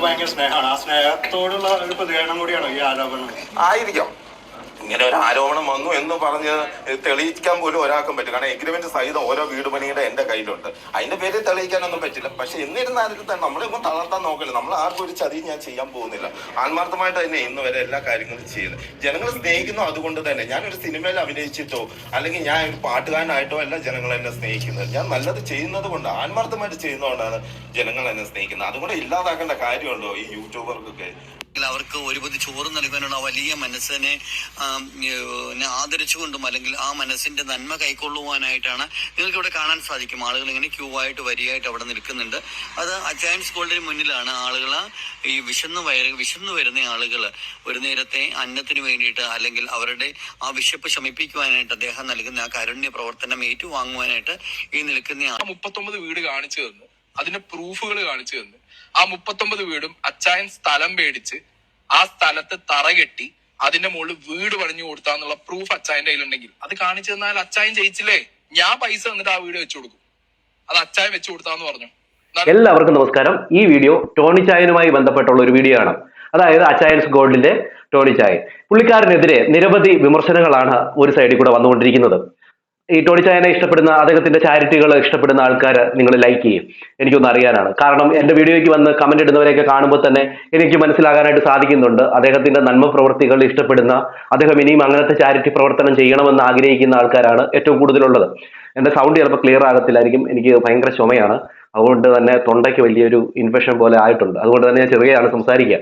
നിങ്ങൾക്ക് ഭയങ്കര സ്നേഹമാണ്. ആ സ്നേഹത്തോടുള്ള ഒരു പ്രതികരണം കൂടിയാണോ ഈ ആരോപണം. ആയിരിക്കാം. ഇങ്ങനെ ഒരു ആരോപണം വന്നു എന്ന് പറഞ്ഞ് തെളിയിക്കാൻ പോലും ഒരാൾക്കും പറ്റും കാരണം എഗ്രിമെന്റ് സഹിതം ഓരോ വീട് പണിയുടെ എന്റെ കയ്യിലുണ്ട്. അതിന്റെ പേര് തെളിയിക്കാനൊന്നും പറ്റില്ല. പക്ഷെ എന്നിരുന്നാലും തന്നെ നമ്മളൊന്നും തളർത്താൻ നോക്കില്ല. നമ്മൾ ആർക്കും ഒരു ചതി ഞാൻ ചെയ്യാൻ പോകുന്നില്ല. ആത്മാർത്ഥമായിട്ട് തന്നെ ഇന്ന് വരെ എല്ലാ കാര്യങ്ങളും ചെയ്യുന്നത് ജനങ്ങൾ സ്നേഹിക്കുന്നു അതുകൊണ്ട് തന്നെ. ഞാൻ ഒരു സിനിമയിൽ അഭിനയിച്ചിട്ടോ അല്ലെങ്കിൽ ഞാൻ പാട്ടുകാരനായിട്ടോ അല്ല ജനങ്ങൾ എന്നെ സ്നേഹിക്കുന്നത്. ഞാൻ നല്ലത് ചെയ്യുന്നത് കൊണ്ട് ആത്മാർത്ഥമായിട്ട് ചെയ്യുന്നതുകൊണ്ടാണ് ജനങ്ങൾ എന്നെ സ്നേഹിക്കുന്നത്. അതുകൊണ്ട് ഇല്ലാതാക്കേണ്ട കാര്യമുണ്ടോ ഈ യൂട്യൂബർക്കൊക്കെ? അവർക്ക് ഒരുപതി ചോറ് നൽകാനുള്ള വലിയ മനസ്സിനെ ആദരിച്ചുകൊണ്ടും അല്ലെങ്കിൽ ആ മനസ്സിന്റെ നന്മ കൈക്കൊള്ളുവാനായിട്ടാണ് നിങ്ങൾക്ക് ഇവിടെ കാണാൻ സാധിക്കും. ആളുകൾ ഇങ്ങനെ ക്യൂ ആയിട്ട് വരിയായിട്ട് അവിടെ നിൽക്കുന്നുണ്ട്. അത് അച്ചയൻസ് ഗോൾഡിന് മുന്നിലാണ് ആളുകൾ ഈ വിശന്ന് വയറ് വിശന്ന് വരുന്ന ആളുകൾ ഒരു നേരത്തെ അന്നത്തിന് വേണ്ടിയിട്ട് അല്ലെങ്കിൽ അവരുടെ ആ വിശപ്പ് ശമിപ്പിക്കുവാനായിട്ട് അദ്ദേഹം നൽകുന്ന ആ കാരുണ്യ പ്രവർത്തനം ഏറ്റുവാങ്ങുവാനായിട്ട് ഈ നിൽക്കുന്ന മുപ്പത്തൊമ്പത് വീട് കാണിച്ചു തന്നു. അതിന്റെ പ്രൂഫുകൾ കാണിച്ചു തന്നു. ആ മുപ്പത്തൊമ്പത് വീടും അച്ചായൻ സ്ഥലം മേടിച്ച് ആ സ്ഥലത്ത് തറ കെട്ടി അതിന്റെ മുകളിൽ വീട് പണിഞ്ഞു കൊടുത്താന്നുള്ള പ്രൂഫ് അച്ചായന്റെ കയ്യിലുണ്ടെങ്കിൽ. അത് കാണിച്ചു തന്നാൽ അച്ചായൻ ജയിച്ചില്ലേ? ഞാൻ പൈസ തന്നിട്ട് ആ വീട് വെച്ചു കൊടുക്കും. അത് അച്ചായൻ വെച്ചു കൊടുത്താന്ന് പറഞ്ഞു. എല്ലാവർക്കും നമസ്കാരം. ഈ വീഡിയോ ടോണി ചായനുമായി ബന്ധപ്പെട്ടുള്ള ഒരു വീഡിയോ ആണ്. അതായത് അച്ചായൻസ് ഗോൾഡിന്റെ ടോണി ചായൻ. പുള്ളിക്കാരനെതിരെ നിരവധി വിമർശനങ്ങളാണ് ഒരു സൈഡിൽ കൂടെ വന്നുകൊണ്ടിരിക്കുന്നത്. ഈ ടോണി ചായനെ ഇഷ്ടപ്പെടുന്ന അദ്ദേഹത്തിന്റെ ചാരിറ്റികൾ ഇഷ്ടപ്പെടുന്ന ആൾക്കാർ നിങ്ങൾ ലൈക്ക് ചെയ്യും. എനിക്കൊന്ന് അറിയാനാണ്. കാരണം എന്റെ വീഡിയോയ്ക്ക് വന്ന് കമന്റ് ഇടുന്നവരെയൊക്കെ കാണുമ്പോൾ തന്നെ എനിക്ക് മനസ്സിലാകാനായിട്ട് സാധിക്കുന്നുണ്ട്. അദ്ദേഹത്തിന്റെ നന്മ പ്രവർത്തികൾ ഇഷ്ടപ്പെടുന്ന അദ്ദേഹം ഇനിയും അങ്ങനത്തെ ചാരിറ്റി പ്രവർത്തനം ചെയ്യണമെന്ന് ആഗ്രഹിക്കുന്ന ആൾക്കാരാണ് ഏറ്റവും കൂടുതലുള്ളത്. എന്റെ സൗണ്ട് ചിലപ്പോൾ ക്ലിയർ ആകത്തില്ലായിരിക്കും. എനിക്ക് ഭയങ്കര ചുമയാണ്. അതുകൊണ്ട് തന്നെ തൊണ്ടയ്ക്ക് വലിയൊരു ഇൻഫെക്ഷൻ പോലെ ആയിട്ടുണ്ട്. അതുകൊണ്ട് തന്നെ ഞാൻ ചെറിയാണ് സംസാരിക്കുക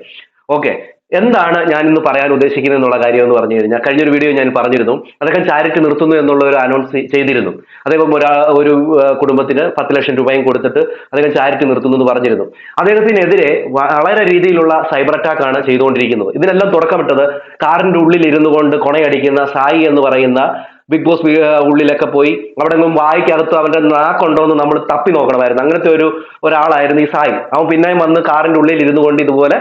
ഓക്കെ എന്താണ് ഞാൻ ഇന്ന് പറയാൻ ഉദ്ദേശിക്കുന്നത് എന്നുള്ള കാര്യം എന്ന് പറഞ്ഞു കഴിഞ്ഞാൽ കഴിഞ്ഞൊരു വീഡിയോ ഞാൻ പറഞ്ഞിരുന്നു. അദ്ദേഹം ചാരിറ്റി നിർത്തുന്നു എന്നുള്ള ഒരു അനൗൺസ് ചെയ്തിരുന്നു. അദ്ദേഹം ഒരാ ഒരു കുടുംബത്തിന് പത്ത് ലക്ഷം രൂപയും കൊടുത്തിട്ട് അദ്ദേഹം ചാരിറ്റി നിർത്തുന്നു എന്ന് പറഞ്ഞിരുന്നു. അദ്ദേഹത്തിനെതിരെ വളരെ രീതിയിലുള്ള സൈബർ അറ്റാക്ക് ആണ് ചെയ്തുകൊണ്ടിരിക്കുന്നത്. ഇതിനെല്ലാം തുടക്കമിട്ടത് കാറിന്റെ ഉള്ളിൽ ഇരുന്നു കൊണ്ട് കൊണയടിക്കുന്ന സായി എന്ന് പറയുന്ന ബിഗ് ബോസ് ഉള്ളിലൊക്കെ പോയി അവിടെ നിന്നും വായിക്കകത്ത് അവന്റെ നാക്കുണ്ടോ എന്ന് നമ്മൾ തപ്പി നോക്കണമായിരുന്നു. അങ്ങനത്തെ ഒരു ഒരാളായിരുന്നു ഈ സായി. അവൻ പിന്നെയും വന്ന് കാറിന്റെ ഉള്ളിൽ ഇരുന്നു കൊണ്ട് ഇതുപോലെ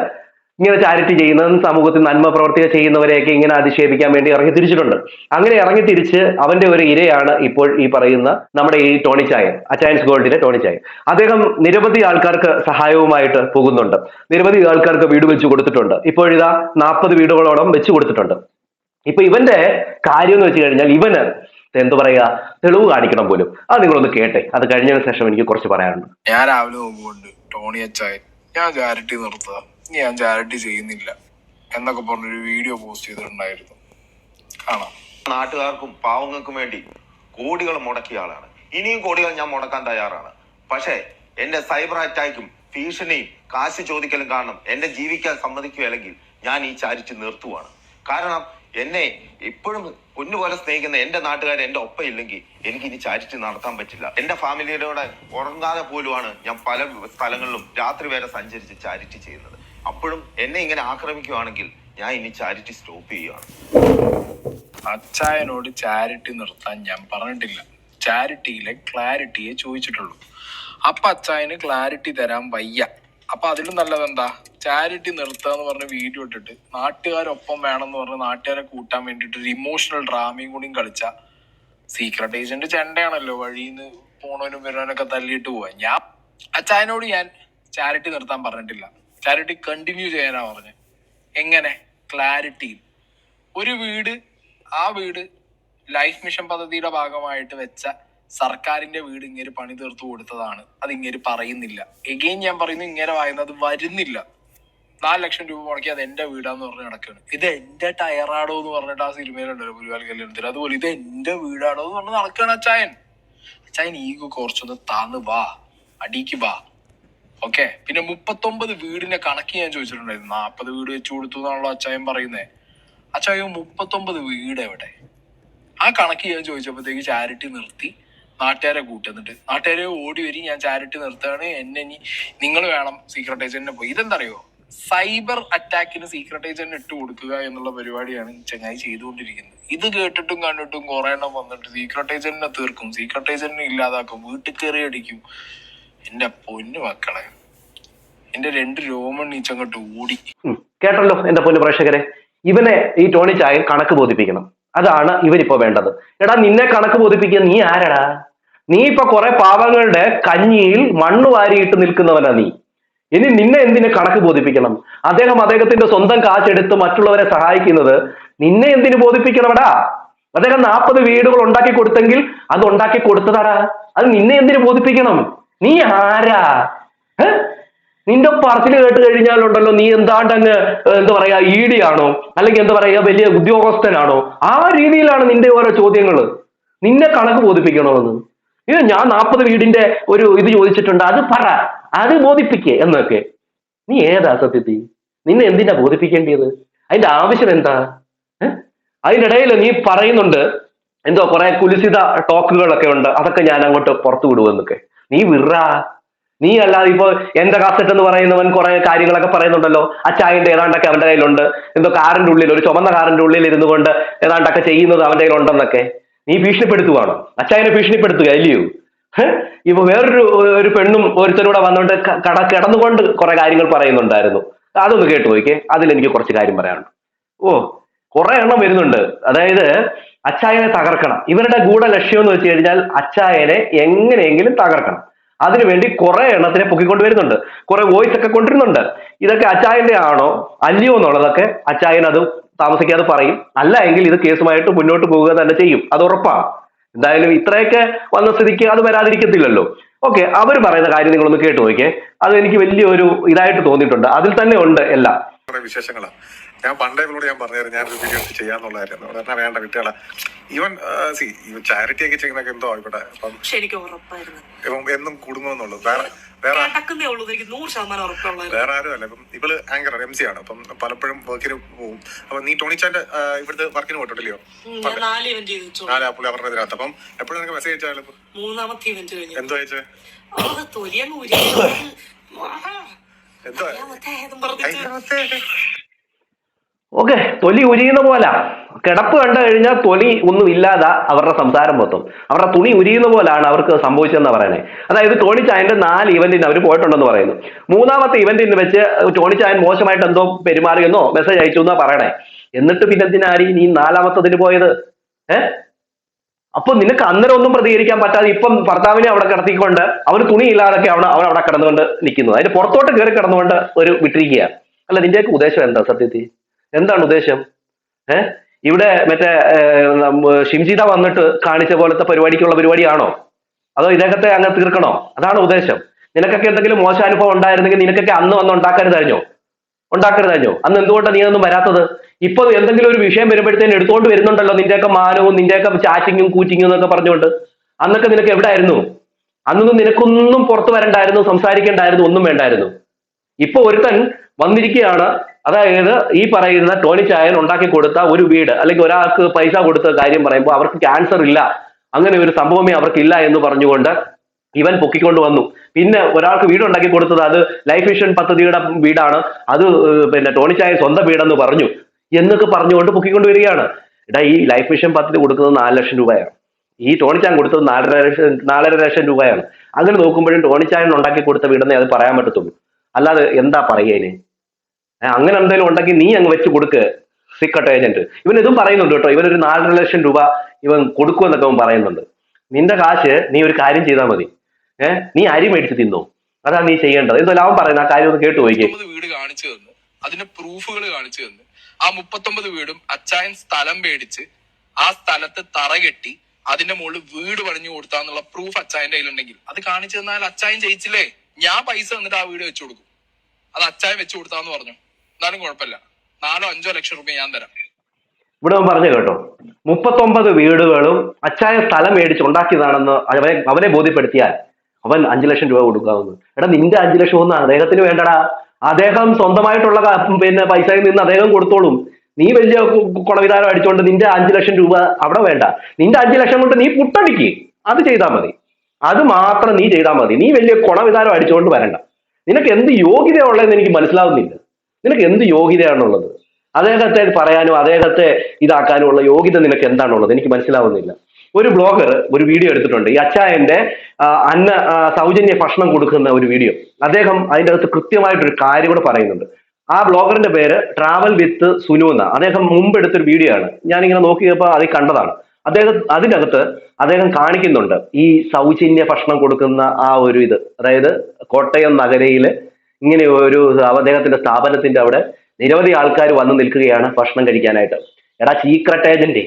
ഇങ്ങനെ ചാരിറ്റി ചെയ്യുന്നതും സമൂഹത്തിൽ നന്മ പ്രവർത്തികൾ ചെയ്യുന്നവരെയൊക്കെ ഇങ്ങനെ അധിക്ഷേപിക്കാൻ വേണ്ടി ഇറങ്ങി തിരിച്ചിട്ടുണ്ട്. അങ്ങനെ ഇറങ്ങി തിരിച്ച് അവന്റെ ഒരു ഇരയാണ് ഇപ്പോൾ ഈ പറയുന്ന നമ്മുടെ ഈ ടോണി ചായൻ അച്ചയൻസ് ഗോൾഡിലെ ടോണി ചായൻ. അദ്ദേഹം നിരവധി ആൾക്കാർക്ക് സഹായവുമായിട്ട് പോകുന്നുണ്ട്. നിരവധി ആൾക്കാർക്ക് വീട് വെച്ച് കൊടുത്തിട്ടുണ്ട്. ഇപ്പോഴിതാ നാൽപ്പത് വീടുകളോളം വെച്ച് കൊടുത്തിട്ടുണ്ട്. ഇപ്പൊ ഇവന്റെ കാര്യം എന്ന് വെച്ച് കഴിഞ്ഞാൽ ഇവന് എന്ത് പറയാ തെളിവ് കാണിക്കണം പോലും. അത് നിങ്ങളൊന്ന് കേട്ടെ. അത് കഴിഞ്ഞതിന് ശേഷം എനിക്ക് കുറച്ച് പറയാനുണ്ട്. ഞാൻ രാവിലെ പോകുമ്പോണ്ട് ടോണി അച്ചായൻ. ഞാൻ ചാരിറ്റി നിർത്തുക. ഞാൻ ചാരിറ്റി ചെയ്യുന്നില്ല എന്നൊക്കെ പറഞ്ഞൊരു വീഡിയോ പോസ്റ്റ് ചെയ്തിട്ടുണ്ടായിരുന്നു. കാണാം. നാട്ടുകാർക്കും പാവങ്ങൾക്കും വേണ്ടി കോടികൾ മുടക്കിയ ആളാണ്. ഇനിയും കോടികൾ ഞാൻ മുടക്കാൻ തയ്യാറാണ്. പക്ഷേ എന്റെ സൈബർ അറ്റാക്കും ഭീഷണിയും കാശ് ചോദിക്കലും കാരണം എന്നെ ജീവിക്കാൻ സമ്മതിക്കുകയല്ലെങ്കിൽ ഞാൻ ഈ ചാരിറ്റി നിർത്തുവാണ്. കാരണം എന്നെ ഇപ്പോഴും പൊന്നുപോലെ സ്നേഹിക്കുന്ന എന്റെ നാട്ടുകാർ എന്റെ ഒപ്പം ഇല്ലെങ്കിൽ എനിക്ക് ഇനി ചാരിറ്റി നടത്താൻ പറ്റില്ല. എന്റെ ഫാമിലിയുടെ ഉറങ്ങാതെ പോലുമാണ് ഞാൻ പല സ്ഥലങ്ങളിലും രാത്രി വരെ സഞ്ചരിച്ച് ചാരിറ്റി ചെയ്യുന്നത്. അപ്പോഴും എന്നെ ഇങ്ങനെ ആക്രമിക്കുകയാണെങ്കിൽ ഞാൻ ഇനി ചാരിറ്റി സ്റ്റോപ്പ് ചെയ്യുകയാണ് അച്ചായനോട് ചാരിറ്റി നിർത്താൻ ഞാൻ പറഞ്ഞിട്ടില്ല. ചാരിറ്റിയിലെ ക്ലാരിറ്റിയെ ചോദിച്ചിട്ടുള്ളൂ. അപ്പൊ അച്ചായന് ക്ലാരിറ്റി തരാൻ വയ്യ. അപ്പൊ അതിലും നല്ലത് എന്താ ചാരിറ്റി നിർത്തുക എന്ന് പറഞ്ഞ വീഡിയോ ഇട്ടിട്ട് നാട്ടുകാരൊപ്പം വേണമെന്ന് പറഞ്ഞ് നാട്ടുകാരെ കൂട്ടാൻ വേണ്ടിട്ട് ഒരു ഇമോഷണൽ ഡ്രാമയും കൂടിയും കളിച്ച സീക്രട്ട് ഏജന്റ് ചെണ്ടയാണല്ലോ വഴിന്ന് പോണവനും വരുന്നവനൊക്കെ തല്ലിയിട്ട് പോവാ. ഞാൻ അച്ചായനോട് ഞാൻ ചാരിറ്റി നിർത്താൻ പറഞ്ഞിട്ടില്ല. ചാരിറ്റി കണ്ടിന്യൂ ചെയ്യാനാ പറഞ്ഞത് എങ്ങനെ? ക്ലാരിറ്റി ഒരു വീട് ആ വീട് ലൈഫ് മിഷൻ പദ്ധതിയുടെ ഭാഗമായിട്ട് വെച്ച സർക്കാരിന്റെ വീട് ഇങ്ങനെ പണി തീർത്തു കൊടുത്തതാണ്. അത് ഇങ്ങനെ പറയുന്നില്ല. എഗെയിൻ ഞാൻ പറയുന്നു ഇങ്ങനെ വായുന്നത് വരുന്നില്ല. നാല് ലക്ഷം രൂപ മുടക്കി അത് എന്റെ വീടാന്ന് പറഞ്ഞ് നടക്കുകയാണ് ഇത് എന്റെ ടയറാടോ എന്ന് പറഞ്ഞിട്ട് ആ സിനിമയിലുണ്ടല്ലോ ഗുരുവാൽ കല്യാണത്തിൽ അതുപോലെ ഇത് എന്റെ വീടാടോ എന്ന് പറഞ്ഞ് നടക്കുകയാണ് അച്ചായൻ. അച്ചായൻ ഈഗോ കുറച്ചൊന്ന് താന്ന് വാ. അടിക്ക് വാ. ഓക്കെ. പിന്നെ മുപ്പത്തൊമ്പത് വീടിന്റെ കണക്ക് ഞാൻ ചോദിച്ചിട്ടുണ്ടായിരുന്നു. നാപ്പത് വീട് വെച്ച് കൊടുത്തു എന്നാണല്ലോ അച്ചായൻ പറയുന്നേ. അച്ചായോ മുപ്പത്തൊമ്പത് വീട് എവിടെ? ആ കണക്ക് ഞാൻ ചോദിച്ചപ്പോഴത്തേക്ക് ചാരിറ്റി നിർത്തി. നാട്ടുകാരെ കൂട്ടുന്നിട്ട് നാട്ടുകാരെ ഓടി വരി ഞാൻ ചാരിറ്റി നിർത്തുകയാണ്. എന്നെ ഇനി നിങ്ങൾ വേണം സീക്രട്ട് ഏജന്റിനെ പോയി. ഇതെന്തറിയോ? സൈബർ അറ്റാക്കിന് സീക്രട്ട് ഏജന്റ് ഇട്ട് കൊടുക്കുക എന്നുള്ള പരിപാടിയാണ് ചങ്ങായി ചെയ്തുകൊണ്ടിരിക്കുന്നത്. ഇത് കേട്ടിട്ടും കണ്ടിട്ടും കുറെ എണ്ണം വന്നിട്ട് സീക്രട്ട് ഏജന്റിനെ തീർക്കും. സീക്രട്ട് ഏജന്റിനെ ഇല്ലാതാക്കും. വീട്ടിൽ കയറി അടിക്കും. എന്റെ പൊന്നു മക്കളെ. എന്റെ രണ്ട് രോമൺ നീച്ചങ്ങോട്ട് ഓടി. കേട്ടല്ലോ എന്റെ പൊന്നു പ്രേക്ഷകരെ. ഇവനെ ഈ ടോണി ചായൻ കണക്ക് ബോധിപ്പിക്കണം. അതാണ് ഇവരിപ്പോ വേണ്ടത്. എടാ നിന്നെ കണക്ക് ബോധിപ്പിക്കുക നീ ആരടാ? നീ ഇപ്പൊ കുറെ പാവങ്ങളുടെ കഞ്ഞിയിൽ മണ്ണ് വാരിയിട്ട് നിൽക്കുന്നവനാ നീ. ഇനി നിന്നെ എന്തിന് കണക്ക് ബോധിപ്പിക്കണം? അദ്ദേഹം അദ്ദേഹത്തിന്റെ സ്വന്തം കാശെടുത്ത് മറ്റുള്ളവരെ സഹായിക്കുന്നത് നിന്നെ എന്തിന് ബോധിപ്പിക്കണമടാ അദ്ദേഹം നാൽപ്പത് വീടുകൾ ഉണ്ടാക്കി കൊടുത്തെങ്കിൽ അത് ഉണ്ടാക്കി കൊടുത്തതാടാ. അത് നിന്നെ എന്തിനു ബോധിപ്പിക്കണം? നീ ആരാ? നിന്റെ പറച്ചിൽ കേട്ട് കഴിഞ്ഞാലുണ്ടല്ലോ നീ എന്താണ്ട് അങ്ങ് എന്താ പറയാ ഇ ഡി ആണോ അല്ലെങ്കിൽ എന്താ പറയാ വലിയ ഉദ്യോഗസ്ഥനാണോ? ആ രീതിയിലാണ് നിന്റെ ഓരോ ചോദ്യങ്ങൾ നിന്നെ കണക്ക് ബോധിപ്പിക്കണമെന്ന്. ഇത് ഞാൻ നാൽപ്പത് വീടിന്റെ ഒരു ഇത് ചോദിച്ചിട്ടുണ്ട്. അത് പറ. അത് ബോധിപ്പിക്കേ എന്നൊക്കെ. നീ ഏതാ സത്യത്തിൽ നിന്നെ എന്തിനാ ബോധിപ്പിക്കേണ്ടത് അതിന്റെ ആവശ്യം എന്താ? അതിനിടയിൽ നീ പറയുന്നുണ്ട് എന്തോ കുറെ കുലിസിത ടോക്കുകളൊക്കെ ഉണ്ട്. അതൊക്കെ ഞാൻ അങ്ങോട്ട് പുറത്തു വിടുമെന്നൊക്കെ നീ വിറ നീ അല്ലാതെ ഇപ്പോ എന്റെ കാസറ്റ് എന്ന് പറയുന്നവൻ കുറെ കാര്യങ്ങളൊക്കെ പറയുന്നുണ്ടല്ലോ. അച്ചായന്റെ ഏതാണ്ടൊക്കെ അവന്റെ കയ്യിലുണ്ട്. എന്തോ കാറിന്റെ ഉള്ളിൽ ഒരു ചുമന്ന കാറിന്റെ ഉള്ളിൽ ഇരുന്നു കൊണ്ട് ഏതാണ്ടൊക്കെ ചെയ്യുന്നത് അവന്റെ കയ്യിലുണ്ടെന്നൊക്കെ. നീ ഭീഷണിപ്പെടുത്തുവാണോ? അച്ചായനെ ഭീഷണിപ്പെടുത്തുക അല്ലയോ? ഇപ്പൊ വേറൊരു ഒരു പെണ്ണും ഒരുത്തരൂടെ വന്നുകൊണ്ട് കട കിടന്നുകൊണ്ട് കുറെ കാര്യങ്ങൾ പറയുന്നുണ്ടായിരുന്നു. അതൊന്ന് കേട്ടു നോക്കിയേ. അതിൽ എനിക്ക് കുറച്ച് കാര്യം പറയാനുണ്ട്. ഓ കുറെ എണ്ണം വരുന്നുണ്ട്. അതായത് അച്ചായനെ തകർക്കണം. ഇവരുടെ ഗൂഢ ലക്ഷ്യം എന്ന് വെച്ച് കഴിഞ്ഞാൽ അച്ചായനെ എങ്ങനെയെങ്കിലും തകർക്കണം. അതിനുവേണ്ടി കുറെ എണ്ണത്തിനെ പൊക്കിക്കൊണ്ട് വരുന്നുണ്ട്. കുറെ വോയിസ് ഒക്കെ കൊണ്ടിരുന്നുണ്ട്. ഇതൊക്കെ അച്ചായന്റെ ആണോ? അല്ലയോ എന്നുള്ളതൊക്കെ അച്ചായൻ അത് താമസിക്കാതെ പറയും. അല്ല എങ്കിൽ ഇത് കേസുമായിട്ട് മുന്നോട്ട് പോവുക തന്നെ ചെയ്യും. അത് ഉറപ്പാണ്. എന്തായാലും ഇത്രയൊക്കെ വന്ന സ്ഥിതിക്ക് അത് വരാതിരിക്കത്തില്ലല്ലോ. ഓക്കെ അവർ പറയുന്ന കാര്യം നിങ്ങളൊന്ന് കേട്ടു നോക്കിയേ. അത് എനിക്ക് വലിയൊരു ഇതായിട്ട് തോന്നിയിട്ടുണ്ട്. അതിൽ തന്നെ ഉണ്ട് എല്ലാം. വിശേഷങ്ങളാണ് വിശേഷങ്ങളാ. ഞാൻ പണ്ടേ ഇവളോട് ഞാൻ പറഞ്ഞായിരുന്നു ഞാനൊരു വീഡിയോ എടുത്ത് ചെയ്യാന്നുള്ള പറഞ്ഞാൽ വേണ്ട വിട്ടുകള. ഈവൻ സി ചാരിറ്റി ഒക്കെ ചെയ്യുന്നൊക്കെ എന്തോ ആയിക്കോട്ടെ. ഇവൻ എന്നും കുടുങ്ങുമെന്നുള്ളൂ വേറെ വേറെ വേറെ ആരും അല്ല. ഇപ്പം ഇവൾ ആങ്കർ എം സി ആണ്. അപ്പം പലപ്പോഴും വർക്കിന് പോകും അപ്പൊ നീ ടോണിച്ചാന്റെ ഇവിടുത്തെ വർക്കിന് പോയിട്ടില്ലയോ നാലാ പുള്ളി അവരുടെ ഇതിനകത്ത്. അപ്പം എപ്പോഴും നിനക്ക് മെസ്സേജ് അയച്ചാലും മൂന്നാമത്തെ എന്തോ അയച്ചേ? എന്തോ? ഓക്കെ തൊലി ഉരിയുന്ന പോലെ. കിടപ്പ് കണ്ടു കഴിഞ്ഞാൽ തൊലി ഒന്നും ഇല്ലാതെ അവരുടെ സംസാരം മൊത്തം. അവരുടെ തുണി ഉരിയുന്ന പോലാണ് അവർക്ക് സംഭവിച്ചതെന്ന് പറയുന്നത് അതായത് ടോണി ചായന്റെ നാല് ഇവന്റിന് അവർ പോയിട്ടുണ്ടെന്ന് പറയുന്നു. മൂന്നാമത്തെ ഇവന്റിന് വെച്ച് ടോണി ചായൻ മോശമായിട്ട് എന്തോ പെരുമാറിയെന്നോ മെസ്സേജ് അയച്ചു എന്നാ പറയണേ. എന്നിട്ട് പിന്നെ എന്തിനാരി നീ നാലാമത്തതിന് പോയത്? ഏ അപ്പൊ നിനക്ക് അന്നേരം ഒന്നും പ്രതികരിക്കാൻ പറ്റാതെ ഇപ്പം ഭർത്താവിനെ അവിടെ കിടത്തിക്കൊണ്ട് അവർ തുണിയില്ലാതൊക്കെ അവിടെ അവർ അവിടെ കിടന്നുകൊണ്ട് നിൽക്കുന്നത് അതിന്റെ പുറത്തോട്ട് കയറി കിടന്നുകൊണ്ട് ഒരു വിട്ടിരിക്കുക അല്ല നിന്റെയൊക്കെ ഉദ്ദേശം എന്താ സത്യത്തിൽ? എന്താണ് ഉദ്ദേശം? ഏ? ഇവിടെ മറ്റേ ഷിംജിത വന്നിട്ട് കാണിച്ച പോലത്തെ പരിപാടിക്കുള്ള പരിപാടിയാണോ? അതോ ഇദ്ദേഹത്തെ അങ്ങ് തീർക്കണോ? അതാണ് ഉദ്ദേശം. നിനക്കൊക്കെ എന്തെങ്കിലും മോശം അനുഭവം ഉണ്ടായിരുന്നെങ്കിൽ നിനക്കൊക്കെ അന്ന് വന്ന് ഉണ്ടാക്കരുതഴിഞ്ഞോ ഉണ്ടാക്കരുതഴിഞ്ഞോ അന്ന് എന്തുകൊണ്ടാണ് നീ ഒന്നും വരാത്തത്? ഇപ്പൊ എന്തെങ്കിലും ഒരു വിഷയം വരുമ്പോഴത്തേന് എടുത്തുകൊണ്ട് വരുന്നുണ്ടല്ലോ നിന്റെയൊക്കെ മാനവും നിന്റെയൊക്കെ ചാറ്റിങ്ങും കൂറ്റിങ്ങും എന്നൊക്കെ പറഞ്ഞുകൊണ്ട്. അന്നൊക്കെ നിനക്ക് എവിടെ ആയിരുന്നു അന്നൊന്നും നിനക്കൊന്നും പുറത്തു വരണ്ടായിരുന്നു സംസാരിക്കേണ്ടായിരുന്നു ഒന്നും വേണ്ടായിരുന്നു. ഇപ്പൊ ഒരുത്തൻ വന്നിരിക്കുകയാണ്. അതായത് ഈ പറയുന്ന ടോണി ചായൻ ഉണ്ടാക്കി കൊടുത്ത ഒരു വീട് അല്ലെങ്കിൽ ഒരാൾക്ക് പൈസ കൊടുത്ത കാര്യം പറയുമ്പോൾ അവർക്ക് ക്യാൻസർ ഇല്ല. അങ്ങനെ ഒരു സംഭവമേ അവർക്ക് ഇല്ല എന്ന് പറഞ്ഞുകൊണ്ട് ഇവൻ പൊക്കിക്കൊണ്ട് വന്നു. പിന്നെ ഒരാൾക്ക് വീട് ഉണ്ടാക്കി കൊടുത്തത് അത് ലൈഫ് മിഷൻ പദ്ധതിയുടെ വീടാണ്. അത് പിന്നെ ടോണി ചായൻ സ്വന്തം വീടെന്ന് പറഞ്ഞു. എന്നൊക്കെ പറഞ്ഞുകൊണ്ട് പൊക്കിക്കൊണ്ട് വരികയാണ്. എടാ ഈ ലൈഫ് മിഷൻ പദ്ധതി കൊടുക്കുന്നത് നാല് ലക്ഷം രൂപയാണ്. ഈ ടോണിച്ചാൻ കൊടുത്തത് നാലര ലക്ഷം നാലര ലക്ഷം രൂപയാണ്. അങ്ങനെ നോക്കുമ്പോഴും ടോണിച്ചായൻ ഉണ്ടാക്കി കൊടുത്ത വീടെന്നേ അത് പറയാൻ പറ്റത്തുള്ളൂ. അല്ലാതെ എന്താ പറയുക അങ്ങനെ എന്തെങ്കിലും ഉണ്ടെങ്കിൽ നീ അങ്ങ് വെച്ച് കൊടുക്ക് സീക്രട്ട് ഏജന്റ് ഇവൻ ഇതും പറയുന്നുണ്ട് കേട്ടോ ഇവനൊരു നാലര ലക്ഷം രൂപ ഇവൻ കൊടുക്കുമെന്നൊക്കെ അവൻ പറയുന്നുണ്ട്. നിന്റെ കാശ് നീ ഒരു കാര്യം ചെയ്താൽ മതി. നീ അരി മേടിച്ച് തിന്നു. അതാണ് നീ ചെയ്യേണ്ടത്. എന്തായാലും അവൻ പറയുന്ന. ആ കാര്യം ഒന്ന് കേട്ടു മുപ്പത്തൊമ്പത് വീട് കാണിച്ചു തന്നു. അതിന്റെ പ്രൂഫുകൾ കാണിച്ചു തന്നു. ആ മുപ്പത്തൊമ്പത് വീടും അച്ചായൻ സ്ഥലം മേടിച്ച് ആ സ്ഥലത്ത് തറ കെട്ടി അതിന്റെ മുകളിൽ വീട് പണിഞ്ഞു കൊടുത്താന്നുള്ള പ്രൂഫ് അച്ചായന്റെ കയ്യിലുണ്ടെങ്കിൽ അത് കാണിച്ചു തന്നാൽ അച്ചായൻ ജയിച്ചില്ലേ? ഞാൻ പൈസ തന്നിട്ട് ആ വീട് വെച്ചു കൊടുക്കും. അത് അച്ചായൻ വെച്ചു കൊടുത്താന്ന് പറഞ്ഞു. എന്നാലും കുഴപ്പമില്ല. നാലോ അഞ്ചോ ലക്ഷം രൂപ ഞാൻ തരാം. ഇവിടെ പറഞ്ഞു കേട്ടോ മുപ്പത്തൊമ്പത് വീടുകളും അച്ചായ സ്ഥലം മേടിച്ച് ഉണ്ടാക്കിയതാണെന്ന് അവനെ അവനെ ബോധ്യപ്പെടുത്തിയാൽ അവൻ അഞ്ചു ലക്ഷം രൂപ കൊടുക്കാവുന്നു. എടാ നിന്റെ അഞ്ചു ലക്ഷം ഒന്നും അദ്ദേഹത്തിന് വേണ്ടടാ. അദ്ദേഹം സ്വന്തമായിട്ടുള്ള പിന്നെ പൈസയിൽ നിന്ന് അദ്ദേഹം കൊടുത്തോളും. നീ വലിയ കുളവിധാരം അടിച്ചുകൊണ്ട് നിന്റെ അഞ്ചു ലക്ഷം രൂപ അവിടെ വേണ്ട. നിന്റെ അഞ്ചു ലക്ഷം കൊണ്ട് നീ പുട്ടടിക്ക്. അത് ചെയ്താൽ മതി. അത് മാത്രം നീ ചെയ്താൽ മതി. നീ വലിയ കുളവിധാരം അടിച്ചുകൊണ്ട് വരണ്ട. നിനക്ക് എന്ത് യോഗ്യത ഉള്ളതെന്ന് എനിക്ക് മനസ്സിലാവുന്നില്ല. നിനക്ക് എന്ത് യോഗ്യതയാണുള്ളത്? അദ്ദേഹത്തെ പറയാനും അദ്ദേഹത്തെ ഇതാക്കാനും ഉള്ള യോഗ്യത നിനക്ക് എന്താണുള്ളത്? എനിക്ക് മനസ്സിലാവുന്നില്ല. ഒരു ബ്ലോഗർ ഒരു വീഡിയോ എടുത്തിട്ടുണ്ട്. ഈ അച്ചായന്റെ അന്ന സൗജന്യ ഭക്ഷണം കൊടുക്കുന്ന ഒരു വീഡിയോ. അദ്ദേഹം അതിന്റെ അകത്ത് കൃത്യമായിട്ടൊരു കാര്യം കൂടെ പറയുന്നുണ്ട്. ആ ബ്ലോഗറിന്റെ പേര് ട്രാവൽ വിത്ത് സുനു എന്ന. അദ്ദേഹം മുമ്പ് എടുത്തൊരു വീഡിയോ ആണ്. ഞാനിങ്ങനെ നോക്കിയപ്പോൾ അതിൽ കണ്ടതാണ്. അദ്ദേഹം അതിനകത്ത് അദ്ദേഹം കാണിക്കുന്നുണ്ട് ഈ സൗജന്യ ഭക്ഷണം കൊടുക്കുന്ന ആ ഒരു ഇത്. അതായത് കോട്ടയം നഗരയിൽ ഇങ്ങനെ ഒരു അദ്ദേഹത്തിന്റെ സ്ഥാപനത്തിന്റെ അവിടെ നിരവധി ആൾക്കാർ വന്നു നിൽക്കുകയാണ് ഭക്ഷണം കഴിക്കാനായിട്ട്. എടാ സീക്രട്ട് ഏജന്റ്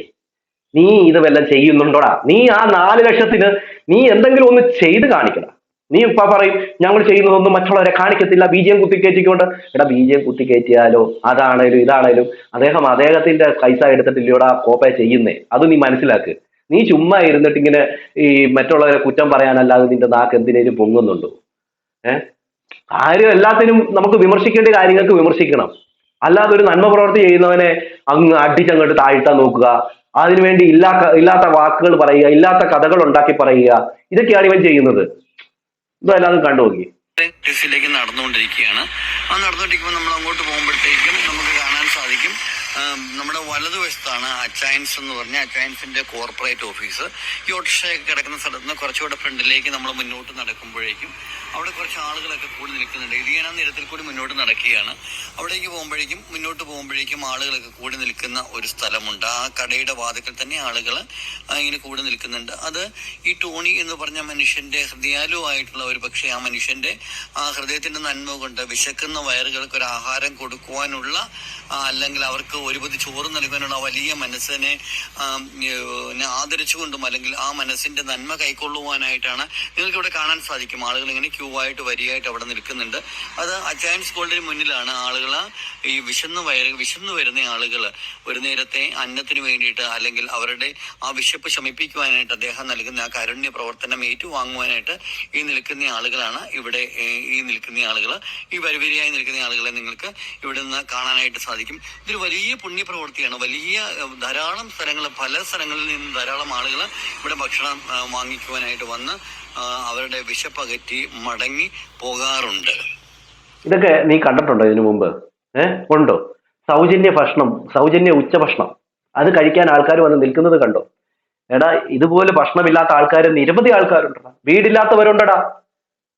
നീ ഇത് വല്ലതും ചെയ്യുന്നുണ്ടോടാ? നീ ആ നാല് ലക്ഷത്തിന് നീ എന്തെങ്കിലും ഒന്ന് ചെയ്ത് കാണിക്കണം നീ ഇപ്പൊ പറയും ഞങ്ങൾ ചെയ്യുന്നതൊന്നും മറ്റുള്ളവരെ കാണിക്കത്തില്ല ബി ജെ എം കുത്തിക്കയറ്റിക്കൊണ്ട് എടാ ബി ജെ എം കുത്തിക്കയറ്റിയാലോ അതാണേലും ഇതാണേലും. അദ്ദേഹം അദ്ദേഹത്തിന്റെ പൈസ എടുത്തിട്ടില്ലയോടാ കോപ്പ ചെയ്യുന്നേ. അത് നീ മനസ്സിലാക്ക്. നീ ചുമ്മാ ഇരുന്നിട്ട് ഇങ്ങനെ ഈ മറ്റുള്ളവരെ കുറ്റം പറയാനല്ലാതെ നിന്റെ നാക്ക് എന്തിനേലും പൊങ്ങുന്നുണ്ടോ? ഏഹ് കാര്യം എല്ലാത്തിനും നമുക്ക് വിമർശിക്കേണ്ട കാര്യങ്ങൾക്ക് വിമർശിക്കണം. അല്ലാതെ ഒരു നന്മ പ്രവർത്തി ചെയ്യുന്നവനെ അങ്ങ് അടിച്ചങ്ങോട്ട് താഴ്ത്താൻ നോക്കുക. അതിനുവേണ്ടി ഇല്ലാത്ത ഇല്ലാത്ത വാക്കുകൾ പറയുക ഇല്ലാത്ത കഥകൾ ഉണ്ടാക്കി പറയുക. ഇതൊക്കെയാണ് ഇവൻ ചെയ്യുന്നത്. ഇതെല്ലാതും കണ്ടു നോക്കി. നടന്നുകൊണ്ടിരിക്കുകയാണ്. ആ നടന്നുകൊണ്ടിരിക്കുമ്പോൾ നമ്മൾ അങ്ങോട്ട് പോകുമ്പോഴത്തേക്കും നമുക്ക് കാണാൻ സാധിക്കും. നമ്മുടെ വലതുവശത്താണ് അച്ചയൻസ് എന്ന് പറഞ്ഞ അച്ചയൻസിന്റെ കോർപ്പറേറ്റ് ഓഫീസ് ഈ ഓട്ടോറിക്ഷയൊക്കെ കിടക്കുന്ന സ്ഥലത്ത് നിന്ന് കുറച്ചുകൂടെ ഫ്രണ്ടിലേക്ക് നമ്മൾ മുന്നോട്ട് നടക്കുമ്പോഴേക്കും അവിടെ കുറച്ച് ആളുകളൊക്കെ കൂടി നിൽക്കുന്നുണ്ട്. ആ നിരത്തിൽ കൂടി മുന്നോട്ട് നടക്കുകയാണ്. അവിടേക്ക് പോകുമ്പോഴേക്കും മുന്നോട്ട് പോകുമ്പോഴേക്കും ആളുകളൊക്കെ കൂടി നിൽക്കുന്ന ഒരു സ്ഥലമുണ്ട്. ആ കടയുടെ വാതിക്കൽ തന്നെ ആളുകൾ ഇങ്ങനെ കൂടി നിൽക്കുന്നുണ്ട്. അത് ഈ ടോണി എന്ന് പറഞ്ഞ മനുഷ്യന്റെ ഹൃദയാലുവായിട്ടുള്ള ഒരു പക്ഷേ ആ മനുഷ്യന്റെ ആ ഹൃദയത്തിന്റെ നന്മ കൊണ്ട് വിശക്കുന്ന വയറുകൾക്ക് ഒരു ആഹാരം കൊടുക്കുവാനുള്ള അല്ലെങ്കിൽ അവർക്ക് ഒരുപതി ചോറ് നൽകാനുള്ള വലിയ മനസ്സിനെ ആദരിച്ചുകൊണ്ടും അല്ലെങ്കിൽ ആ മനസ്സിന്റെ നന്മ കൈക്കൊള്ളുവാനായിട്ടാണ് നിങ്ങൾക്ക് ഇവിടെ കാണാൻ സാധിക്കും. ആളുകൾ ഇങ്ങനെ ക്യൂ ആയിട്ട് വരിയായിട്ട് അവിടെ നിൽക്കുന്നുണ്ട്. അത് അച്ചാൻസ് ഗോൾഡിന് മുന്നിലാണ് ആളുകൾ ഈ വിശന്ന് വയറ് വിശന്ന് വരുന്ന ആളുകൾ ഒരു നേരത്തെ അന്നത്തിന് വേണ്ടിയിട്ട് അല്ലെങ്കിൽ അവരുടെ ആ വിശപ്പ് ശമിപ്പിക്കുവാനായിട്ട് അദ്ദേഹം നൽകുന്ന ആ കാരുണ്യ പ്രവർത്തനം ഏറ്റുവാങ്ങുവാനായിട്ട് ഈ നിൽക്കുന്ന ആളുകളാണ് ഇവിടെ ഈ നിൽക്കുന്ന ആളുകൾ ഈ വരിവരിയായി നിൽക്കുന്ന ആളുകളെ നിങ്ങൾക്ക് ഇവിടെ നിന്ന് കാണാനായിട്ട് സാധിക്കും. ഇതൊരു വലിയ പുണ്യപ്രവൃത്തിയാണ്. വലിയ ധാരാളം സ്ഥലങ്ങൾ പല സ്ഥലങ്ങളിൽ നിന്നും ധാരാളം ആളുകൾ ഇവിടെ ഭക്ഷണം വാങ്ങിക്കുവാനായിട്ട് വന്ന് അവരുടെ വിശപ്പകറ്റി മടങ്ങി പോകാറുണ്ട്. ഇതൊക്കെ നീ കണ്ടിട്ടുണ്ടോ ഇതിനു മുമ്പ്? ഏഹ് ഉണ്ടോ? സൗജന്യ ഭക്ഷണം സൗജന്യ ഉച്ചഭക്ഷണം അത് കഴിക്കാൻ ആൾക്കാർ വന്ന് നിൽക്കുന്നത് കണ്ടോ? എടാ ഇതുപോലെ ഭക്ഷണമില്ലാത്ത ആൾക്കാർ നിരവധി ആൾക്കാരുണ്ടടാ. വീടില്ലാത്തവരുണ്ടടാ.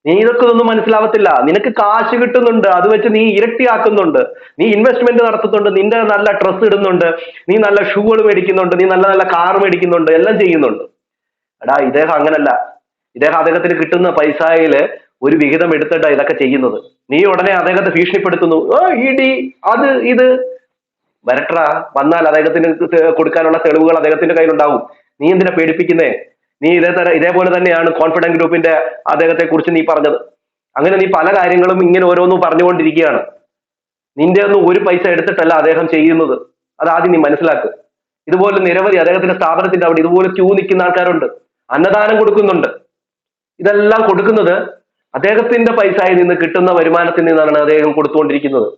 നീ ഇതൊക്കെ ഒന്നും മനസ്സിലാവത്തില്ല. നിനക്ക് കാശ് കിട്ടുന്നുണ്ട് അത് വെച്ച് നീ ഇരട്ടിയാക്കുന്നുണ്ട്. നീ ഇൻവെസ്റ്റ്മെന്റ് നടത്തുന്നുണ്ട് നിന്റെ നല്ല ഡ്രസ്സ് ഇടുന്നുണ്ട് നീ നല്ല ഷൂകൾ മേടിക്കുന്നുണ്ട് നീ നല്ല നല്ല കാർ മേടിക്കുന്നുണ്ട് എല്ലാം ചെയ്യുന്നുണ്ട്. എടാ ഇദ്ദേഹം അങ്ങനല്ല. ഇദ്ദേഹം അദ്ദേഹത്തിന് കിട്ടുന്ന പൈസയിൽ ഒരു വിഹിതം എടുത്തിട്ടാ ഇതൊക്കെ ചെയ്യുന്നത്. നീ ഉടനെ അദ്ദേഹത്തെ ഭീഷണിപ്പെടുത്തുന്നു. ഓ ഇടി അത് ഇത്. വരട്ടാ വന്നാൽ അദ്ദേഹത്തിന് കൊടുക്കാനുള്ള തെളിവുകൾ അദ്ദേഹത്തിന്റെ കയ്യിലുണ്ടാവും. നീ എന്തിനാ പേടിപ്പിക്കുന്നേ? നീ ഇതേ തര ഇതേപോലെ തന്നെയാണ് കോൺഫിഡൻസ് ഗ്രൂപ്പിന്റെ അദ്ദേഹത്തെ കുറിച്ച് നീ പറഞ്ഞത്. അങ്ങനെ നീ പല കാര്യങ്ങളും ഇങ്ങനെ ഓരോന്നും പറഞ്ഞുകൊണ്ടിരിക്കുകയാണ്. നിന്റെ ഒന്നും ഒരു പൈസ എടുത്തിട്ടല്ല അദ്ദേഹം ചെയ്യുന്നത്. അത് ആദ്യം നീ മനസ്സിലാക്കുക ഇതുപോലെ നിരവധി അദ്ദേഹത്തിന്റെ സ്ഥാപനത്തിന്റെ അവിടെ ഇതുപോലെ ക്യൂ നിൽക്കുന്ന ആൾക്കാരുണ്ട്. അന്നദാനം കൊടുക്കുന്നുണ്ട്. ഇതെല്ലാം കൊടുക്കുന്നത് അദ്ദേഹത്തിന്റെ പൈസയിൽ നിന്ന് കിട്ടുന്ന വരുമാനത്തിൽ നിന്നാണ് അദ്ദേഹം കൊടുത്തുകൊണ്ടിരിക്കുന്നത്.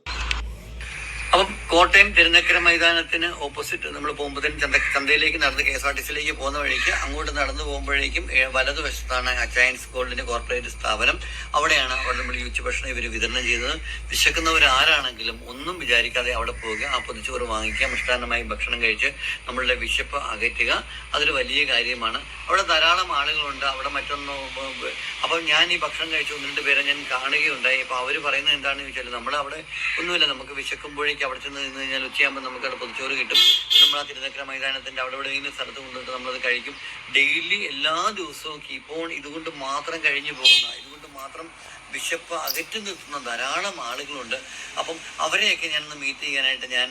അപ്പം കോട്ടയം തിരുനക്കര മൈതാനത്തിന് ഓപ്പോസിറ്റ് നമ്മൾ പോകുമ്പോഴത്തേനും ചന്ത ചന്തയിലേക്ക് നടന്ന് കെ എസ് ആർ ടി സിയിലേക്ക് പോകുന്ന വഴിക്ക് അങ്ങോട്ട് നടന്നു പോകുമ്പോഴേക്കും വലതുവശത്താണ് അച്ചയൻസ് ഗോൾഡിന്റെ കോർപ്പറേറ്റ് സ്ഥാപനം. അവിടെയാണ് അവിടെ നമ്മൾ യൂച്ച് ഉച്ചഭക്ഷണം ഇവർ വിതരണം ചെയ്തത്. വിശക്കുന്നവർ ആരാണെങ്കിലും ഒന്നും വിചാരിക്കാതെ അവിടെ പോവുക. ആ പൊതിച്ചോറ് വാങ്ങിക്കുക മിഷ്ടാന്നമായി ഭക്ഷണം കഴിച്ച് നമ്മളുടെ വിശപ്പ് അകറ്റുക. അതൊരു വലിയ കാര്യമാണ്. അവിടെ ധാരാളം ആളുകളുണ്ട്. അവിടെ മറ്റൊന്ന് അപ്പം ഞാൻ ഈ ഭക്ഷണം കഴിച്ച ഒന്ന് രണ്ട് പേരെ ഞാൻ കാണുകയുണ്ടായി. അപ്പോൾ അവർ പറയുന്നത് എന്താണെന്ന് ചോദിച്ചാൽ നമ്മൾ അവിടെ ഒന്നുമില്ല. നമുക്ക് വിശക്കുമ്പോഴേക്ക് അവിടെ ചെന്ന് നിന്ന് കഴിഞ്ഞാൽ ഉച്ചയാകുമ്പോൾ നമുക്ക് അവിടെ പൊതിച്ചോറ് കിട്ടും. നമ്മൾ ആ തിരുനക്കര മൈതാനത്തിന്റെ അവിടെ ഇവിടെ നിന്ന് സ്ഥലത്ത് കൊണ്ടുപോയിട്ട് നമ്മളത് കഴിക്കും. ഡെയിലി എല്ലാ ദിവസവും കീപ്പോൺ ഇതുകൊണ്ട് മാത്രം കഴിഞ്ഞു പോകുന്ന ഇതുകൊണ്ട് മാത്രം വിശപ്പ് അകറ്റി നിർത്തുന്ന ധാരാളം ആളുകളുണ്ട്. അപ്പം അവരെയൊക്കെ ഞാനൊന്ന് മീറ്റ് ചെയ്യാനായിട്ട് ഞാൻ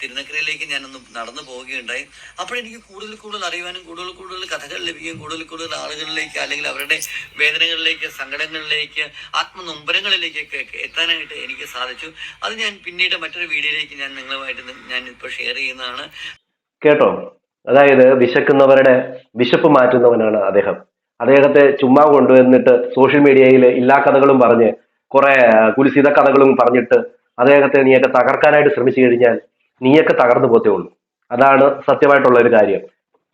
തിരുനക്കരയിലേക്ക് ഞാനൊന്ന് നടന്നു പോവുകയുണ്ടായി. അപ്പോഴെനിക്ക് കൂടുതൽ കൂടുതൽ അറിയുവാനും കൂടുതൽ കൂടുതൽ കഥകൾ ലഭിക്കുകയും കൂടുതൽ കൂടുതൽ ആളുകളിലേക്ക് അല്ലെങ്കിൽ അവരുടെ വേദനകളിലേക്ക് സങ്കടങ്ങളിലേക്ക് ആത്മനൊമ്പരങ്ങളിലേക്കൊക്കെ എത്താനായിട്ട് എനിക്ക് സാധിച്ചു. അത് ഞാൻ പിന്നീട് മറ്റൊരു വീഡിയോയിലേക്ക് ഞാൻ നിങ്ങളുമായിട്ട് ഞാൻ ഇപ്പോൾ ഷെയർ ചെയ്യുന്നതാണ്. കേട്ടോ? അതായത് വിശക്കുന്നവരുടെ വിശപ്പ് മാറ്റുന്നവനാണ് അദ്ദേഹം. അദ്ദേഹത്തെ ചുമ്മാ കൊണ്ടുവന്നിട്ട് സോഷ്യൽ മീഡിയയിൽ എല്ലാ കഥകളും പറഞ്ഞ് കുറെ കുലിസിത കഥകളും പറഞ്ഞിട്ട് അദ്ദേഹത്തെ നീയൊക്കെ തകർക്കാനായിട്ട് ശ്രമിച്ചു കഴിഞ്ഞാൽ നീയൊക്കെ തകർന്നു പോത്തേ ഉള്ളൂ. അതാണ് സത്യമായിട്ടുള്ള ഒരു കാര്യം.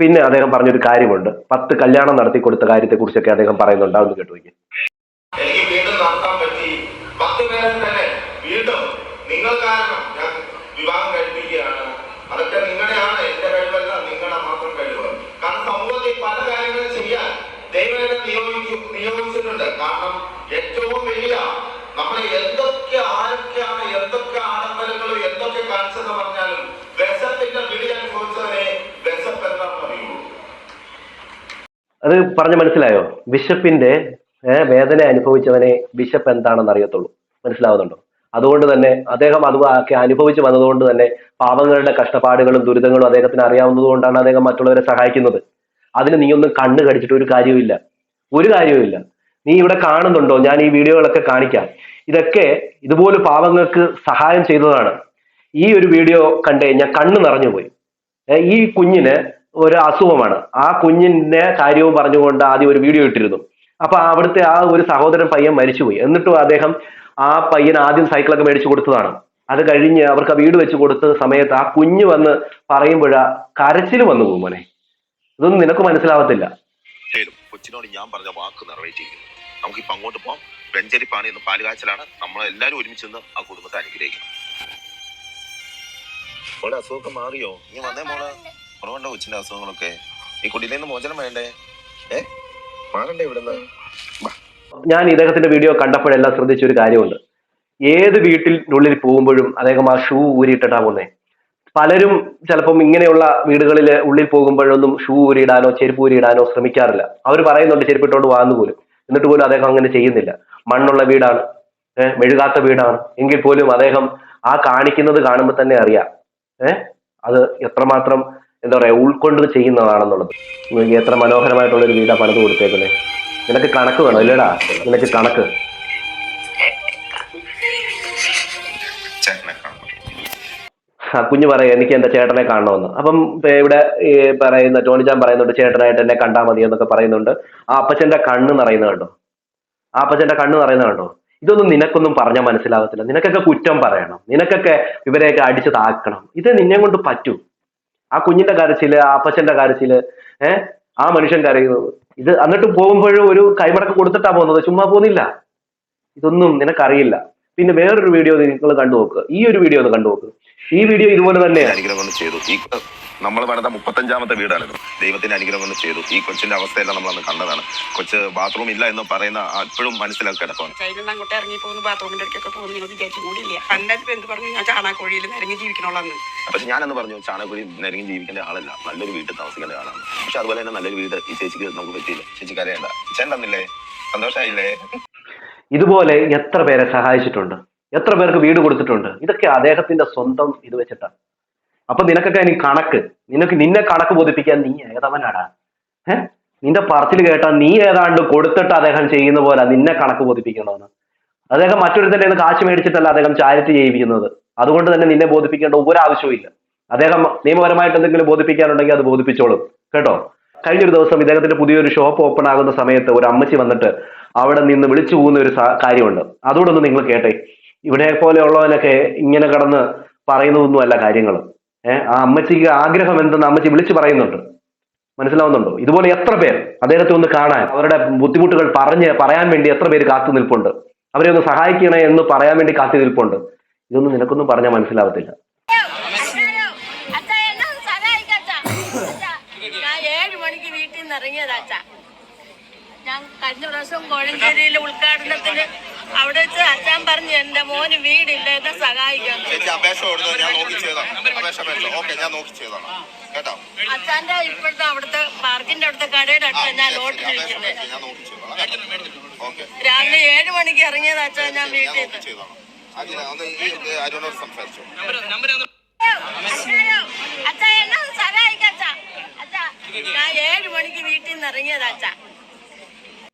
പിന്നെ അദ്ദേഹം പറഞ്ഞൊരു കാര്യമുണ്ട്. പത്ത് കല്യാണം നടത്തി കൊടുത്ത കാര്യത്തെ കുറിച്ചൊക്കെ അദ്ദേഹം പറയുന്നുണ്ട്. അതൊന്ന് കേട്ടു നോക്കി എനിക്ക് നിങ്ങൾ കാരണം ഞാൻ കഴിപ്പിക്കുകയാണ് അതൊക്കെ നിങ്ങളുടെയാണ് എന്റെ കഴിവല്ല നിങ്ങളുടെ മാത്രം കഴിവ് കാരണം സമൂഹത്തിൽ പല കാര്യങ്ങളും ചെയ്യാൻ ദൈവം എന്നെ നിയോഗിക്കും നിയോഗിച്ചിട്ടുണ്ട് കാരണം ഏറ്റവും വലിയ എന്തൊക്കെ ആരൊക്കെയാണ് എന്തൊക്കെ ആഡംബരങ്ങളും എന്തൊക്കെ കാണിച്ചെന്ന് പറഞ്ഞാലും വിശപ്പിന്റെ വിളി അനുഭവിച്ചവരെ വിശപ്പ് എന്താണെന്ന് അറിയുള്ളൂ അത് പറഞ്ഞ് മനസ്സിലായോ? ബിഷപ്പിന്റെ വേദന അനുഭവിച്ചവനെ ബിഷപ്പ് എന്താണെന്ന് അറിയത്തുള്ളൂ. മനസ്സിലാവുന്നുണ്ടോ? അതുകൊണ്ട് തന്നെ അദ്ദേഹം അത് അനുഭവിച്ചു വന്നതുകൊണ്ട് തന്നെ പാവങ്ങളുടെ കഷ്ടപ്പാടുകളും ദുരിതങ്ങളും അദ്ദേഹത്തിന് അറിയാവുന്നത് കൊണ്ടാണ് അദ്ദേഹം മറ്റുള്ളവരെ സഹായിക്കുന്നത്. അതിന് നീ ഒന്നും കണ്ണ് കടിച്ചിട്ട് ഒരു കാര്യവുമില്ല. ഒരു കാര്യവുമില്ല. നീ ഇവിടെ കാണുന്നുണ്ടോ? ഞാൻ ഈ വീഡിയോകളൊക്കെ കാണിക്കാം. ഇതൊക്കെ ഇതുപോലെ പാവങ്ങൾക്ക് സഹായം ചെയ്തതാണ്. ഈ ഒരു വീഡിയോ കണ്ട് ഞാൻ കണ്ണു നിറഞ്ഞു പോയി. ഈ കുഞ്ഞിന് ഒരു അസുഖമാണ്. ആ കുഞ്ഞിന്റെ കാര്യവും പറഞ്ഞുകൊണ്ട് ആദ്യം ഒരു വീഡിയോ ഇട്ടിരുന്നു. അപ്പൊ അവിടുത്തെ ആ ഒരു സഹോദരൻ പയ്യൻ മരിച്ചുപോയി. എന്നിട്ടും അദ്ദേഹം ആ പയ്യൻ ആദ്യം സൈക്കിളൊക്കെ മേടിച്ചു കൊടുത്തതാണ്. അത് കഴിഞ്ഞ് അവർക്ക് ആ വീട് വെച്ച് കൊടുത്ത സമയത്ത് ആ കുഞ്ഞ് വന്ന് പറയുമ്പോഴാ കരച്ചിൽ വന്നു പോകും മോനെ. ഇതൊന്നും നിനക്ക് മനസ്സിലാവത്തില്ല. കൊച്ചിനോട് ഞാൻ പറഞ്ഞ വാക്ക് നിറവേറ്റിയിരിക്കുന്നു. നമുക്കിപ്പോ അങ്ങോട്ട് പോവാം. വെഞ്ചരിപ്പാണ് ഇന്ന് പാലുകാച്ചലാണ്. നമ്മളെല്ലാരും ഒരുമിച്ച് നിന്ന് ആ കുടുംബത്തെ അനുഗ്രഹിക്കണം. മോളെ അസുഖമൊക്കെ മാറിയോ? നീ വന്നേ മോളെ. കുറവുണ്ടോ കൊച്ചിന്റെ അസുഖങ്ങളൊക്കെ? ഈ കുടിയിൽ നിന്ന് മോചനം വേണ്ടേ? ഏ? മാറണ്ടേ ഇവിടുന്ന്? ഞാൻ ഇദ്ദേഹത്തിന്റെ വീഡിയോ കണ്ടപ്പോഴെല്ലാം ശ്രദ്ധിച്ച ഒരു കാര്യമുണ്ട്. ഏത് വീട്ടിനുള്ളിൽ പോകുമ്പോഴും അദ്ദേഹം ആ ഷൂ ഊരിയിട്ടാ പോകുന്നേ പലരും ചിലപ്പം ഇങ്ങനെയുള്ള വീടുകളിൽ ഉള്ളിൽ പോകുമ്പോഴൊന്നും ഷൂ ഊരിയിടാനോ ചെരുപ്പ് ഊരിയിടാനോ ശ്രമിക്കാറില്ല. അവർ പറയുന്നുണ്ട് ചെരുപ്പിട്ടോണ്ട് വാങ്ങുന്നു പോലും. എന്നിട്ട് പോലും അദ്ദേഹം അങ്ങനെ ചെയ്യുന്നില്ല. മണ്ണുള്ള വീടാണ് മെഴുകാത്ത വീടാണ്. എങ്കിൽ പോലും അദ്ദേഹം ആ കാണിക്കുന്നത് കാണുമ്പോൾ തന്നെ അറിയാം ഏഹ് അത് എത്രമാത്രം എന്താ പറയാ ഉൾക്കൊണ്ട് ചെയ്യുന്നതാണെന്നുള്ളത്. എത്ര മനോഹരമായിട്ടുള്ള ഒരു വീടാ പണിത് കൊടുത്തേക്കുന്നത് നിനക്ക് കണക്ക് വേണം? ഇല്ലടാ നിനക്ക് കണക്ക്. കുഞ്ഞ് പറയുക എനിക്ക് എന്റെ ചേട്ടനെ കാണണമെന്ന്. അപ്പം ഇവിടെ ഈ പറയുന്ന ടോണിജാൻ പറയുന്നുണ്ട് ചേട്ടനായിട്ട് എന്നെ കണ്ടാൽ മതി എന്നൊക്കെ പറയുന്നുണ്ട്. ആ അപ്പച്ചന്റെ കണ്ണ് നിറയുന്നത് കണ്ടോ? ആ അപ്പച്ചന്റെ കണ്ണ് നിറയുന്നത് കണ്ടോ? ഇതൊന്നും നിനക്കൊന്നും പറഞ്ഞാൽ മനസ്സിലാവത്തില്ല. നിനക്കൊക്കെ കുറ്റം പറയണം. നിനക്കൊക്കെ ഇവരെയൊക്കെ അടിച്ചു താക്കണം ഇത് നിന്നെ കൊണ്ട് പറ്റൂ. ആ കുഞ്ഞിന്റെ കരച്ചിൽ ആ അപ്പച്ചന്റെ കരച്ചിൽ ഏഹ് ആ മനുഷ്യൻ കരയുന്നത്. ഇത് എന്നിട്ട് പോകുമ്പോഴും ഒരു കൈമടക്ക് കൊടുത്തിട്ടാ പോകുന്നത്. ചുമ്മാ പോകുന്നില്ല. ഇതൊന്നും നിനക്കറിയില്ല. പിന്നെ വേറൊരു വീഡിയോ നിങ്ങൾ കണ്ടു നോക്കുക ഈ ഒരു വീഡിയോ ഒന്ന് കണ്ടു നോക്കുക ഈ വീഡിയോ ഇതുപോലെ തന്നെ അനുഗ്രഹം കൊണ്ട് ചെയ്തു. ഈ നമ്മൾ പണിത മുപ്പത്തഞ്ചാമത്തെ വീടാണിത്. ദൈവത്തിന്റെ അനുഗ്രഹം കൊണ്ട് ചെയ്തു. ഈ കൊച്ചിന്റെ അവസ്ഥയെല്ലാം നമ്മൾ അന്ന് കണ്ടതാണ്. കൊച്ച് ബാത്റൂം ഇല്ല എന്ന് പറയുന്ന അപ്പോഴും മനസ്സിലാക്കി കയ്യിൽ അങ്ങോട്ട് ഇറങ്ങി പോകുന്നു ബാത്റൂമിന്റെ അടുക്കൊക്കെ പോകുന്നു നിങ്ങൾ വിചാരിച്ചു കൂടിയില്ല പണ്ടത്തെ എന്ത് പറഞ്ഞു? ഞാൻ ചാണാക്കോഴിയിൽ നിരങ്ങി ജീവിക്കണോളന്ന്. പക്ഷെ ഞാനെന്ന് പറഞ്ഞു ചാണകോഴി നിരങ്ങി ജീവിക്കേണ്ട ആളല്ല. നല്ലൊരു വീട്ടിൽ താമസിക്കേണ്ട ആളാണ്. പക്ഷെ അതുപോലെ തന്നെ നല്ലൊരു വീട് ഈ ചേച്ചിക്ക് നമുക്ക് പറ്റിയില്ല. ചേച്ചി കരയണ്ട ചേട്ടൻ തന്നില്ലേ? സന്തോഷമായില്ലേ ഇതുപോലെ എത്ര പേരെ സഹായിച്ചിട്ടുണ്ട്? എത്ര പേർക്ക് വീട് കൊടുത്തിട്ടുണ്ട്? ഇതൊക്കെ അദ്ദേഹത്തിന്റെ സ്വന്തം ഇത് വെച്ചിട്ടാണ്. അപ്പൊ നിനക്കൊക്കെ ഇനി കണക്ക്. നിനക്ക് നിന്നെ കണക്ക് ബോധിപ്പിക്കാൻ നീ ഏതവനാടാ? ഏ? നിന്റെ പറച്ചിൽ കേട്ടാ നീ ഏതാണ്ട് കൊടുത്തിട്ട് അദ്ദേഹം ചെയ്യുന്ന പോലെ നിന്നെ കണക്ക് ബോധിപ്പിക്കണമെന്ന് അദ്ദേഹം മറ്റൊരുത്തന്റെ കാശ് മേടിച്ചിട്ടല്ല അദ്ദേഹം ചാരിറ്റി ചെയ്യിപ്പിക്കുന്നത്. അതുകൊണ്ട് തന്നെ നിന്നെ ബോധിപ്പിക്കേണ്ട ഒരു ആവശ്യവും ഇല്ല. അദ്ദേഹം നിയമപരമായിട്ട് എന്തെങ്കിലും ബോധിപ്പിക്കാനുണ്ടെങ്കിൽ അത് ബോധിപ്പിച്ചോളും. കേട്ടോ? കഴിഞ്ഞൊരു ദിവസം ഇദ്ദേഹത്തിന്റെ പുതിയൊരു ഷോപ്പ് ഓപ്പൺ ആകുന്ന സമയത്ത് ഒരു അമ്മച്ചി വന്നിട്ട് അവിടെ നിന്ന് വിളിച്ചു പോകുന്ന ഒരു കാര്യമുണ്ട്. അതുകൊണ്ടൊന്ന് നിങ്ങൾ കേട്ടെ. ഇവിടെ പോലെയുള്ളവനൊക്കെ ഇങ്ങനെ കടന്ന് പറയുന്നതൊന്നുമല്ല കാര്യങ്ങൾ. ഏഹ് ആ അമ്മച്ചിക്ക് ആഗ്രഹം എന്തെന്ന് അമ്മച്ചി വിളിച്ചു പറയുന്നുണ്ട്. മനസ്സിലാവുന്നുണ്ടോ? ഇതുപോലെ എത്ര പേർ അദ്ദേഹത്തെ ഒന്ന് കാണാൻ അവരുടെ ബുദ്ധിമുട്ടുകൾ പറഞ്ഞ് പറയാൻ വേണ്ടി എത്ര പേര് കാത്തു നിൽപ്പുണ്ട്. അവരെ ഒന്ന് സഹായിക്കണേ എന്ന് പറയാൻ വേണ്ടി കാത്തു നിൽപ്പുണ്ട്. ഇതൊന്നും നിനക്കൊന്നും പറഞ്ഞാൽ മനസ്സിലാവത്തില്ല. ഏഴ് മണിക്ക് വീട്ടിൽ നിന്ന് ഇറങ്ങിയതാ അച്ഛാ. ഞാൻ കഴിഞ്ഞ പ്രാവശ്യം കോഴഞ്ചേരിയിലെ ഉദ്ഘാടനത്തിന് അവിടെ വെച്ച് അച്ഛൻ പറഞ്ഞു എന്റെ മോന് വീടില്ല എന്നെ സഹായിക്കാം ചേച്ചി അപേക്ഷ കൊടുത്തത് ഞാൻ നോക്കി ചെയ്താണ് അപേക്ഷ അപേക്ഷ. ഓക്കെ ഞാൻ നോക്കി ചെയ്താണ് കേട്ടോ? അച്ഛന്റെ ഇപ്പോഴത്തെ അവിടുത്തെ പാർക്കിന്റെ അടുത്ത കടയുടെ അടുത്ത് ഞാൻ ഓക്കെ. രാവിലെ ഏഴ് മണിക്ക് ഇറങ്ങിയത് അച്ഛാ ഞാൻ വീട്ടിൽ സംസാരിച്ചു? അച്ഛാ എന്നെ സഹായിക്കാം സഹായിക്ക് അച്ഛാ. അച്ഛാ ഞാൻ ഏഴ് മണിക്ക് വീട്ടിൽ നിന്ന് ഇറങ്ങിയതാ അച്ഛാ.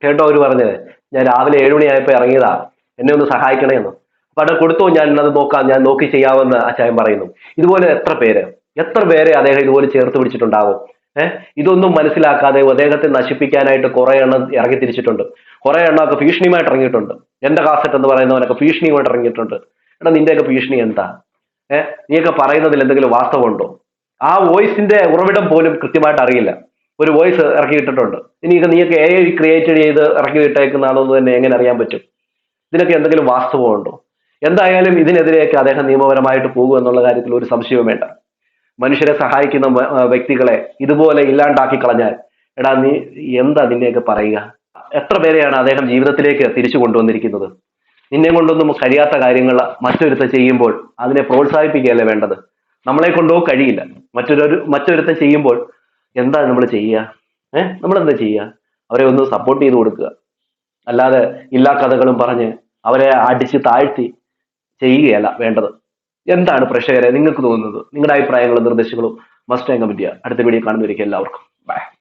കേട്ടോ അവർ പറഞ്ഞത്. ഞാൻ രാവിലെ ഏഴ് മണിയായപ്പോൾ ഇറങ്ങിയതാ. എന്നെ ഒന്ന് സഹായിക്കണേ എന്ന്. അപ്പൊ അവിടെ കൊടുത്തു ഞാൻ അത് നോക്കാം ഞാൻ നോക്കി ചെയ്യാമെന്ന് അച്ചായൻ പറയുന്നു. ഇതുപോലെ എത്ര പേര്? എത്ര പേരെ അദ്ദേഹം ഇതുപോലെ ചേർത്ത് പിടിച്ചിട്ടുണ്ടാവും? ഏഹ് ഇതൊന്നും മനസ്സിലാക്കാതെ അദ്ദേഹത്തെ നശിപ്പിക്കാനായിട്ട് കുറെ എണ്ണം ഇറങ്ങി തിരിച്ചിട്ടുണ്ട്. കുറെ എണ്ണമൊക്കെ ഭീഷണിയുമായിട്ട് ഇറങ്ങിയിട്ടുണ്ട്. എന്റെ കാസറ്റ് എന്ന് പറയുന്നവനൊക്കെ ഭീഷണിയുമായിട്ട് ഇറങ്ങിയിട്ടുണ്ട്. എടാ നിന്റെയൊക്കെ ഭീഷണി എന്താ? ഏഹ് നീയൊക്കെ പറയുന്നതിൽ എന്തെങ്കിലും വാസ്തവമുണ്ടോ? ആ വോയിസിന്റെ ഉറവിടം പോലും കൃത്യമായിട്ട് അറിയില്ല. ഒരു വോയിസ് ഇറക്കിയിട്ടിട്ടുണ്ട് ഇനിയൊക്കെ നീയൊക്കെ എ ഐ ക്രിയേറ്റ് ചെയ്ത് ഇറക്കി ഇട്ടേക്കുന്നതാണോ എന്ന് തന്നെ എങ്ങനെ അറിയാൻ പറ്റും? ഇതിനൊക്കെ എന്തെങ്കിലും വാസ്തവമുണ്ടോ എന്തായാലും ഇതിനെതിരെയൊക്കെ അദ്ദേഹം നിയമപരമായിട്ട് പോകും എന്നുള്ള കാര്യത്തിൽ ഒരു സംശയവും വേണ്ട. മനുഷ്യരെ സഹായിക്കുന്ന വ്യക്തികളെ ഇതുപോലെ ഇല്ലാണ്ടാക്കി കളഞ്ഞാൽ എടാ നീ എന്താ നിന്നെയൊക്കെ പറയുക? എത്ര പേരെയാണ് അദ്ദേഹം ജീവിതത്തിലേക്ക് തിരിച്ചു കൊണ്ടുവന്നിരിക്കുന്നത്? നിന്നെ കൊണ്ടൊന്നും കഴിയാത്ത കാര്യങ്ങൾ മറ്റൊരുത്ത ചെയ്യുമ്പോൾ അതിനെ പ്രോത്സാഹിപ്പിക്കുകയല്ലേ വേണ്ടത്? നമ്മളെ കൊണ്ടോ കഴിയില്ല. മറ്റൊരു മറ്റൊരുത്ത ചെയ്യുമ്പോൾ എന്താ നമ്മൾ ചെയ്യുക നമ്മൾ എന്താ ചെയ്യുക അവരെ ഒന്ന് സപ്പോർട്ട് ചെയ്ത് കൊടുക്കുക. അല്ലാതെ എല്ലാ കഥകളും പറഞ്ഞ് അവരെ അടിച്ച് താഴ്ത്തി ചെയ്യുകയല്ല വേണ്ടത്. എന്താണ് പ്രേക്ഷകരെ നിങ്ങൾക്ക് തോന്നുന്നത്? നിങ്ങളുടെ അഭിപ്രായങ്ങളും നിർദ്ദേശങ്ങളും മസ്റ്റ് കമന്റ് ചെയ്യുക അടുത്ത വീഡിയോ കാണുന്നവരേക്കും എല്ലാവർക്കും. ബൈ